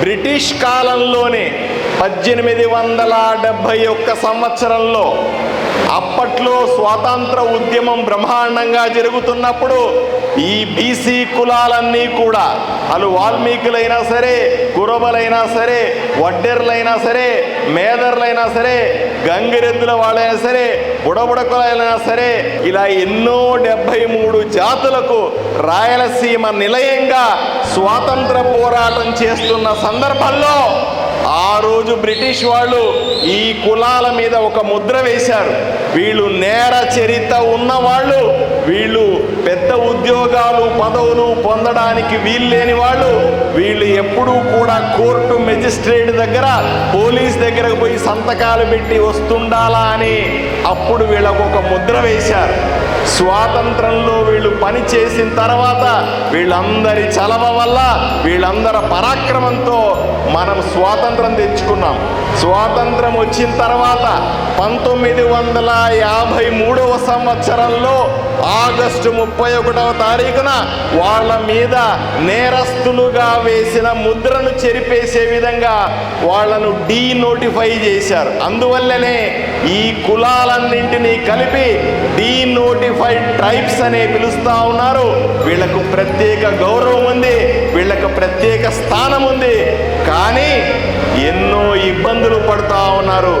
British కాలంలోనే పద్దెనిమిది వందల డెబ్భై ఒక్క సంవత్సరంలో అప్పట్లో స్వాతంత్ర ఉద్యమం బ్రహ్మాండంగా జరుగుతున్నప్పుడు ఈ బీసీ కులాలన్నీ కూడా అలు వాల్మీకులైనా సరే కురబలైనా సరే వడ్డెర్లైనా సరే మేదర్లైనా సరే గంగిరెద్దుల వాళ్ళైనా సరే బుడబుడకులైనా సరే ఇలా ఎన్నో డెబ్భై మూడు జాతులకు రాయలసీమ నిలయంగా స్వాతంత్ర పోరాటం చేస్తున్న సందర్భంలో ఆ రోజు బ్రిటిష్ వాళ్ళు ఈ కులాల మీద ఒక ముద్ర వేశారు. వీళ్ళు నేర చరిత్ర ఉన్నవాళ్ళు వీళ్ళు పెద్ద ఉద్యోగాలు పదవులు పొందడానికి వీల్లేని వాళ్ళు వీళ్ళు ఎప్పుడూ కూడా కోర్టు మెజిస్ట్రేట్ దగ్గర పోలీస్ దగ్గరకు పోయి సంతకాలు పెట్టి వస్తుండాలా అని అప్పుడు వీళ్ళకు ఒక ముద్ర వేశారు. స్వాతంత్రంలో వీళ్ళు పని చేసిన తర్వాత వీళ్ళందరి చలవ వల్ల వీళ్ళందరి పరాక్రమంతో మనం స్వాతంత్రం తెచ్చుకున్నాం. స్వాతంత్రం వచ్చిన తర్వాత పంతొమ్మిది వందల యాభై మూడవ సంవత్సరంలో ఆగస్టు ముప్పై ఒకటవ తారీఖున వాళ్ళ మీద నేరస్తులుగా వేసిన ముద్రను చెరిపేసే విధంగా వాళ్ళను డీ నోటిఫై చేశారు. అందువల్లనే ఈ కులాలన్నింటినీ కలిపి డీ ఫైవ్ ట్రైబ్స్ అనే పిలుస్తూ ఉన్నారు. వీళ్ళకు ప్రత్యేక గౌరవం ఉంది. వీళ్ళకు ప్రత్యేక స్థానం ఉంది. కానీ ఎన్నో ఇబ్బందులు పడుతూ ఉన్నారు.